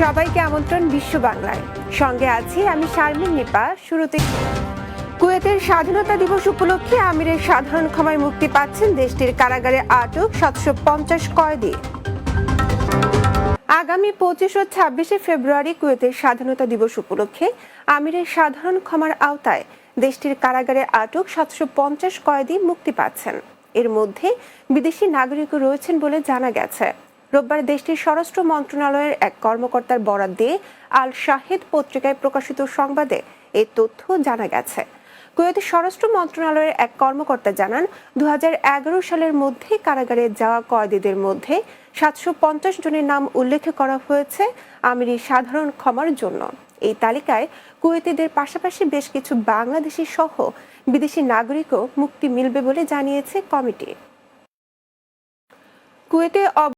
সবাইকে আমন্ত্রণ বিশ্ব বাংলায়। সঙ্গে আছি আমি শারমিন নিপা, শুরুতে কুয়েতের স্বাধীনতা দিবস উপলক্ষে আমিরের সাধারণ ক্ষমায় মুক্তি পাচ্ছেন দেশটির কারাগারে আটক সাতশো পঞ্চাশ কয়েদি। আগামী পঁচিশ ও ছাব্বিশে ফেব্রুয়ারি কুয়েতের স্বাধীনতা দিবস উপলক্ষে আমিরের সাধারণ ক্ষমার আওতায় দেশটির কারাগারে আটক সাতশো পঞ্চাশ কয়েদি মুক্তি পাচ্ছেন। এর মধ্যে বিদেশি নাগরিকও রয়েছেন বলে জানা গেছে। রোববার দেশটির স্বরাষ্ট্র মন্ত্রণালয়ের এক কর্মকর্তার বরাত দিয়ে আল শাহেদ পত্রিকায় প্রকাশিত সংবাদে এই তথ্য জানা গেছে। কুয়েতের স্বরাষ্ট্র মন্ত্রণালয়ের এক কর্মকর্তা জানান দু সালের মধ্যে কারাগারে যাওয়া কয়েদিদের মধ্যে সাতশো পঞ্চাশ জনের নাম উল্লেখ করা হয়েছে আমিরি সাধারণ ক্ষমার জন্য। এই তালিকায় কুয়েতিদের পাশাপাশি বেশ কিছু বাংলাদেশি সহ বিদেশি নাগরিকও মুক্তি মিলবে বলে জানিয়েছে কমিটি। কুয়েতে